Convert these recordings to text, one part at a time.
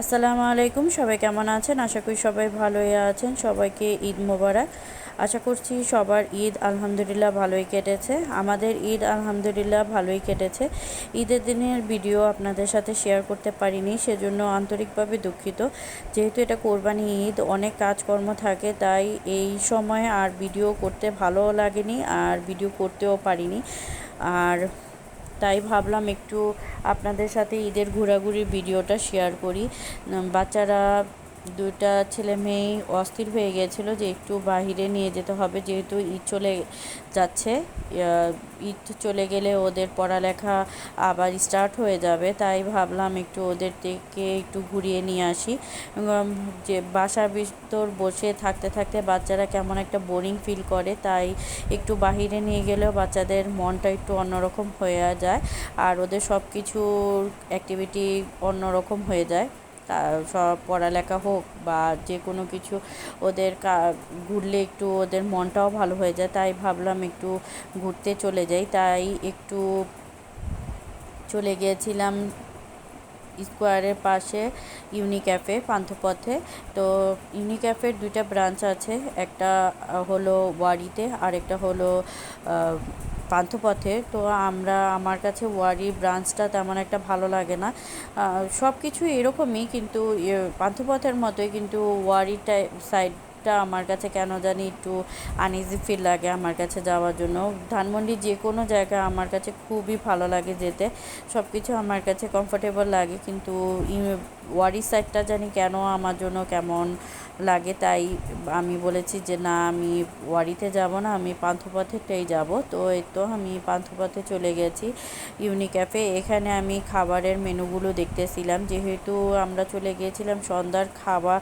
আসসালামু আলাইকুম, সবাই কেমন আছেন? আশা করি সবাই ভালোই আছেন। সবাইকে ঈদ মোবারক। আশা করছি সবার ঈদ আলহামদুলিল্লাহ ভালোই কেটেছে। আমাদের ঈদ আলহামদুলিল্লাহ ভালোই কেটেছে। ঈদের দিনের ভিডিও আপনাদের সাথে শেয়ার করতে পারিনি, সেজন্য আন্তরিকভাবে দুঃখিত। যেহেতু এটা কোরবানি ঈদ, অনেক কাজকর্ম থাকে, তাই এই সময় আর ভিডিও করতে ভালো লাগেনি, আর ভিডিও করতেও পারিনি। আর তাই ভাবলাম একটু আপনাদের সাথে ঈদের ঘোরাঘুরির ভিডিওটা শেয়ার করি। বাচ্চারা দুইটা ছেলে মেয়ে অস্থির হয়ে গিয়েছিল যে একটু বাহিরে নিয়ে যেতে হবে, যেহেতু ঈদ চলে যাচ্ছে। ঈদ চলে গেলে ওদের পড়ালেখা আবার স্টার্ট হয়ে যাবে, তাই ভাবলাম একটু ওদের থেকে একটু ঘুরিয়ে নিয়ে আসি। যে বাসার ভিতর বসে থাকতে থাকতে বাচ্চারা কেমন একটা বোরিং ফিল করে, তাই একটু বাহিরে নিয়ে গেলেও বাচ্চাদের মনটা একটু অন্যরকম হয়ে যায়, আর ওদের সব কিছুর অ্যাক্টিভিটি অন্যরকম হয়ে যায়। সব পড়ালেখা হোক বা যে কোনো কিছু ওদের ঘুরলে একটু ওদের মনটাও ভালো হয়ে যায়, তাই ভাবলাম একটু ঘুরতে চলে যাই, তাই একটু চলে গিয়েছিলাম স্কোয়ারের পাশে ইউনিক্যাফে, পান্থপথে। তো ইউনিক্যাফের দুইটা ব্রাঞ্চ আছে, একটা হলো ওয়ারিতে আর একটা হলো পান্থপথে তো আমরা, আমার কাছে ওয়ারি ব্রাঞ্চটা তেমন একটা ভালো লাগে না। সব কিছু এরকমই, কিন্তু পান্থপথের মতোই কিন্তু ওয়ারিটা সাইড আমার কাছে কেন জানি একটু আনইজি ফিল লাগে আমার কাছে যাওয়ার জন্য। ধানমন্ডি যে কোনো জায়গা আমার কাছে খুবই ভালো লাগে যেতে। সব কিছু আমার কাছে কমফোর্টেবল লাগে, কিন্তু ওয়ারি সাইডটা জানি কেন আমার জন্য কেমন লাগে, তাই আমি বলেছি যে, না, আমি ওয়ারিতে যাব না, আমি পান্থপথেরটাই যাব। তো এই তো আমি পান্থপথে চলে গেছি ইউনিক্যাফে। এখানে আমি খাবারের মেনুগুলো দেখতেছিলাম। যেহেতু আমরা চলে গিয়েছিলাম সন্ধ্যার খাবার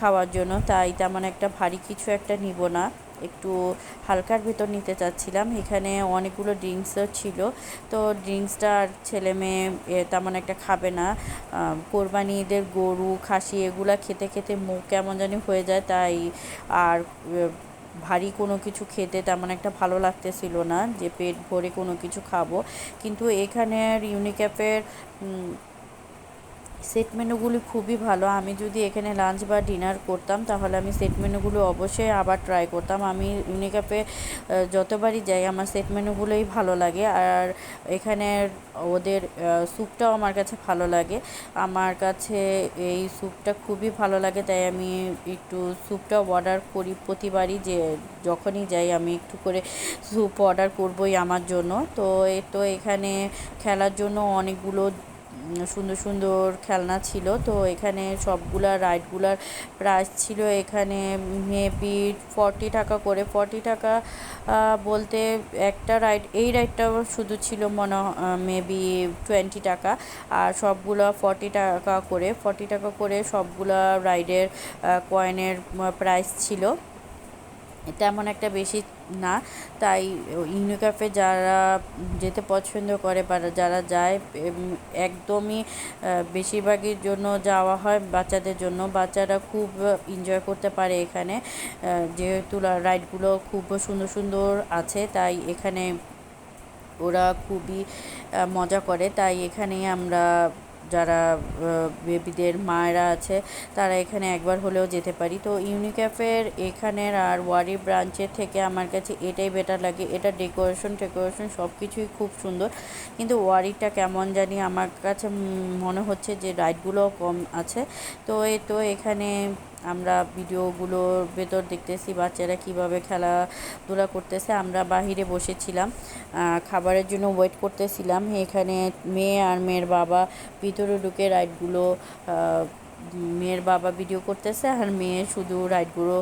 খাওয়ার জন্য, তাই তেমন একটা ভারী কিছু একটা নিব না। একটু হালকার ভেতর নিতে চাচ্ছিলাম। এখানে অনেকগুলো ড্রিঙ্কসও ছিল। তো ড্রিঙ্কসটা আর ছেলে মেয়ে তেমন একটা খাবে না। কোরবানি ঈদের গরু, খাসি এগুলা খেতে খেতে মুখ কেমন জানি হয়ে যায়, তাই আর ভারী কোনো কিছু খেতে তেমন একটা ভালো লাগতেছিল না যে পেট ভরে কোনো কিছু খাব। কিন্তু এখানের ইউনিক্যাপের সেট মেনুগুলি খুবই ভালো। আমি যদি এখানে লাঞ্চ বা ডিনার করতাম, তাহলে আমি সেট মেনুগুলো অবশ্যই আবার ট্রাই করতাম। আমি ইউনিক্যাপে যতবারই যাই, আমার সেট মেনুগুলোই ভালো লাগে। আর এখানের ওদের স্যুপটাও আমার কাছে ভালো লাগে। আমার কাছে এই স্যুপটা খুবই ভালো লাগে, তাই আমি একটু স্যুপটাও অর্ডার করি প্রতিবারই যে যখনই যাই, আমি একটু করে স্যুপ অর্ডার করবই আমার জন্য। তো এ, তো এখানে খেলার জন্য অনেকগুলো সুন্দর সুন্দর খেলনা ছিল। তো এখানে সবগুলা রাইডগুলার প্রাইস ছিল এখানে মেবি ফর্টি টাকা করে। ফর্টি টাকা বলতে একটা রাইড, এই রাইডটা শুধু ছিল মনে মেবি টোয়েন্টি টাকা। আর সবগুলো ফর্টি টাকা করে ফর্টি টাকা করে সবগুলা রাইডের কয়েনের প্রাইস ছিল। তেমন একটা বেশি না। তাই ইউনিক্যাফে যারা যেতে পছন্দ করে বা যারা যায় একদমই বেশিরভাগের জন্য যাওয়া হয় বাচ্চাদের জন্য। বাচ্চারা খুব এনজয় করতে পারে এখানে। যেহেতু রাইডগুলো খুব সুন্দর সুন্দর আছে, তাই এখানে ওরা খুবই মজা করে। তাই এখানেই আমরা যারা বেবিদের মায়েরা আছে, তারা এখানে একবার হলেও যেতে পারি। তো ইউনিক্যাফের এখানের আর ওয়ারি ব্রাঞ্চের থেকে আমার কাছে এটাই বেটার লাগে। এটা ডেকোরেশন টেকোরেশন সব কিছুই খুব সুন্দর। কিন্তু ওয়ারিটা কেমন জানি আমার কাছে মনে হচ্ছে যে রাইডগুলোও কম আছে। তো এই তো এখানে আমরা ভিডিওগুলোর ভেতর দেখতেছি বাচ্চারা কীভাবে খেলাধুলা করতেছে। আমরা বাহিরে বসেছিলাম খাবারের জন্য ওয়েট করতেছিলাম। এখানে মেয়ে আর মেয়ের বাবা ভিতরে ঢুকে রাইডগুলো মেয়ের বাবা ভিডিও করতেছে আর মেয়ে শুধু রাইডগুলো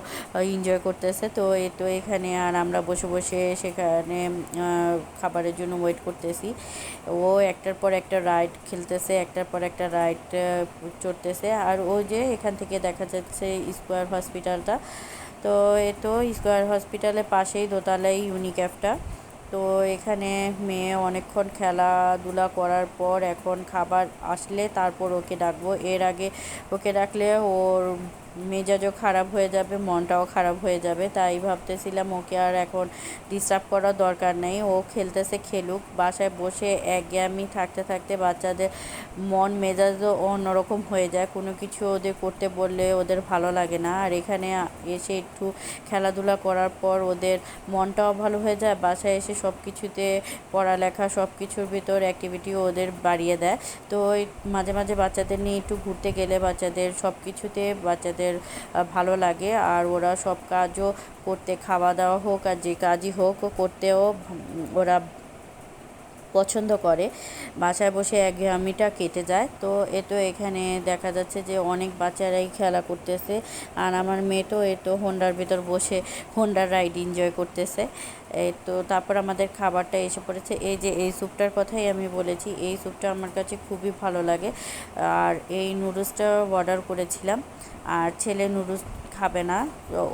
এনজয় করতেছে। তো এ, তো এখানে আর আমরা বসে বসে সেখানে খাবারের জন্য ওয়েট করতেছি। ও একটার পর একটা রাইড খেলতেছে, একটার পর একটা রাইড চড়তেছে। আর ও যে এখান থেকে দেখা যাচ্ছে স্কোয়ার হসপিটালটা তো এ, তো স্কোয়ার হসপিটালের পাশেই দোতলায় ইউনিক্যাফটা তো এখানে মেয়ে অনেকক্ষণ খেলাধুলা করার পর এখন খাবার আসলে তারপর ওকে ডাকবো। এর আগে ওকে ডাকলে ওর মেজাজও খারাপ হয়ে যাবে, মনটাও খারাপ হয়ে যাবে। তাই ভাবতেছিলাম ওকে আর এখন ডিস্টার্ব করার দরকার নেই। ও খেলতেছে খেলুক, বাসায় বসে একঘেয়েমি থাকতে থাকতে বাচ্চাদের মন মেজাজও অন্যরকম হয়ে যায়। কোনো কিছু ওদের করতে বললে ওদের ভালো লাগে না। আর এখানে এসে একটু খেলাধুলা করার পর ওদের মনটাও ভালো হয়ে যায়। বাসায় এসে সব কিছুতে পড়ালেখা সব কিছুর ভিতর অ্যাক্টিভিটিও ওদের বাড়িয়ে দেয়। তো ওই মাঝে মাঝে বাচ্চাদের নিয়ে একটু ঘুরতে গেলে বাচ্চাদের সব কিছুতে বাচ্চাদের আহ, ভালো লাগে। আর ওরা সব কাজও করতে খাওয়া দাওয়া হোক আর যে কাজই হোক করতেও ওরা পছন্দ করে। বাসায় বসে এক একঘেয়ামিটা কেটে যায়। তো এ তো এখানে দেখা যাচ্ছে যে অনেক বাচ্চারাই খেলা করতেছে। আর আমার মেয়ে তো এ তো হোন্ডার ভেতর বসে হোন্ডার রাইড এনজয় করতেছে। এই তো তারপর আমাদের খাবারটা এসে পড়েছে। এই যে এই স্যুপটার কথাই আমি বলেছি, এই স্যুপটা আমার কাছে খুবই ভালো লাগে। আর এই নুডলসটা অর্ডার করেছিলাম। আর ছেলে নুডলস খাবে না।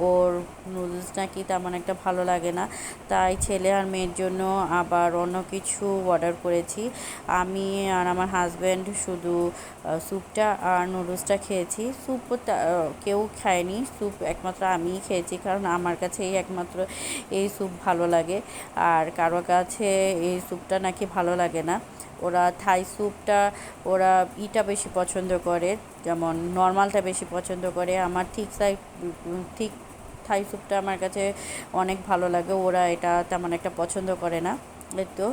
ওর নুডলস নাকি তেমন একটা ভালো লাগে না। তাই ছেলে আর মেয়ের জন্য আবার অন্য কিছু অর্ডার করেছি। আমি আর আমার হাজব্যান্ড শুধু স্যুপটা আর নুডলসটা খেয়েছি। স্যুপ কেউ খায়নি। স্যুপ একমাত্র আমিই খেয়েছি, কারণ আমার কাছে এই একমাত্র এই স্যুপ ভালো লাগে। আর কারও কাছে এই স্যুপটা নাকি ভালো লাগে না। ওরা থাই স্যুপটা, ওরা ইটা বেশি পছন্দ করে, যেমন নর্মালটা বেশি পছন্দ করে। আমার ঠিক সাই, ঠিক থাই স্যুপটা আমার কাছে অনেক ভালো লাগে, ওরা এটা তেমন একটা পছন্দ করে না। তো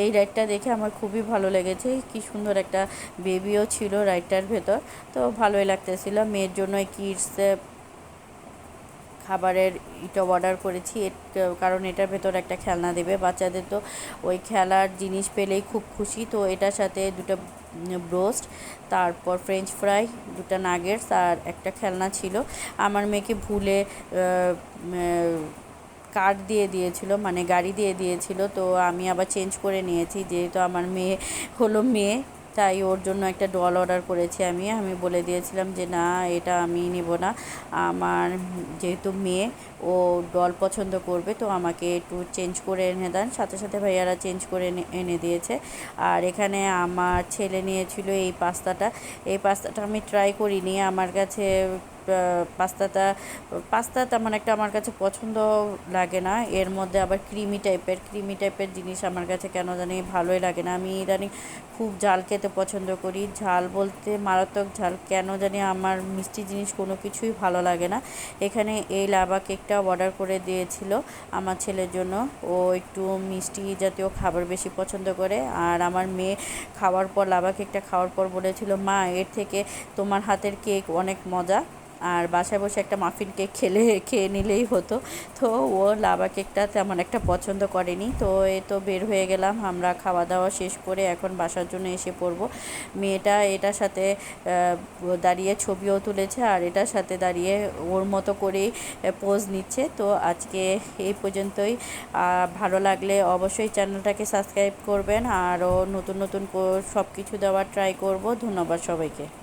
এই রাইডটা দেখে আমার খুবই ভালো লেগেছে, কি সুন্দর একটা বেবিও ছিল রাইডটার ভেতর। তো ভালোই লাগতেছিল, মেয়ের জন্য কিডস খাবারের এটা অর্ডার করেছি। কারণ এটার ভেতর একটা খেলনা দেবে। বাচ্চাদের তো ওই খেলার জিনিস পেলেই খুব খুশি। তো এটার সাথে দুটো ব্রোস্ট তারপর ফ্রেঞ্চ ফ্রাই দুটো নাগেটস আর একটা খেলনা ছিল। আমার মেয়েকে ভুলে কার্ড দিয়ে দিয়েছিল মানে গাড়ি দিয়ে দিয়েছিল। তো আমি আবার চেঞ্জ করে নিয়েছি। যেহেতু আমার মেয়ে হলো মেয়ে তাই ওর জন্য একটা ডল অর্ডার করেছি আমি। আমি বলে দিয়েছিলাম যে, না, এটা আমি নেব না। আমার যেহেতু মেয়ে, ও ডল পছন্দ করবে, তো আমাকে একটু চেঞ্জ করে এনে দেন। সাথে সাথে ভাইয়ারা চেঞ্জ করে এনে- দিয়েছে। আর এখানে আমার ছেলে নিয়েছিল এই পাস্তাটা। এই পাস্তাটা আমি ট্রাই করিনি। আমার কাছে পাস্তাটা, পাস্তা তেমন একটা আমার কাছে পছন্দ লাগে না। এর মধ্যে আবার ক্রিমি টাইপের ক্রিমি টাইপের জিনিস আমার কাছে কেন জানি ভালোই লাগে না। আমি ইদানিং খুব ঝাল খেতে পছন্দ করি। ঝাল বলতে মারাত্মক ঝাল, কেন জানি আমার মিষ্টি জিনিস কোনো কিছুই ভালো লাগে না। এখানে এই লাভা কেকটা অর্ডার করে দিয়েছিল আমার ছেলের জন্য। ও একটু মিষ্টি জাতীয় খাবার বেশি পছন্দ করে। আর আমার মেয়ে খাওয়ার পর লাভা কেকটা খাওয়ার পর বলেছিল, মা, এর থেকে তোমার হাতের কেক অনেক মজা। আর বাসায় বসে একটা মাফিন কেক খেলে, খেয়ে নিলেই হতো। তো ও লাভা কেকটা তেমন একটা পছন্দ করেনি। তো এ তো বের হয়ে গেলাম, আমরা খাওয়া দাওয়া শেষ করে এখন বাসার জন্য এসে পড়ব। মেয়েটা এটার সাথে দাঁড়িয়ে ছবিও তুলেছে আর এটার সাথে দাঁড়িয়ে ওর মতো করেই পোজ নিচ্ছে। তো আজকে এই পর্যন্তই। ভালো লাগলে অবশ্যই চ্যানেলটাকে সাবস্ক্রাইব করবেন। আরও নতুন নতুন সব কিছু দেওয়ার ট্রাই করব। ধন্যবাদ সবাইকে।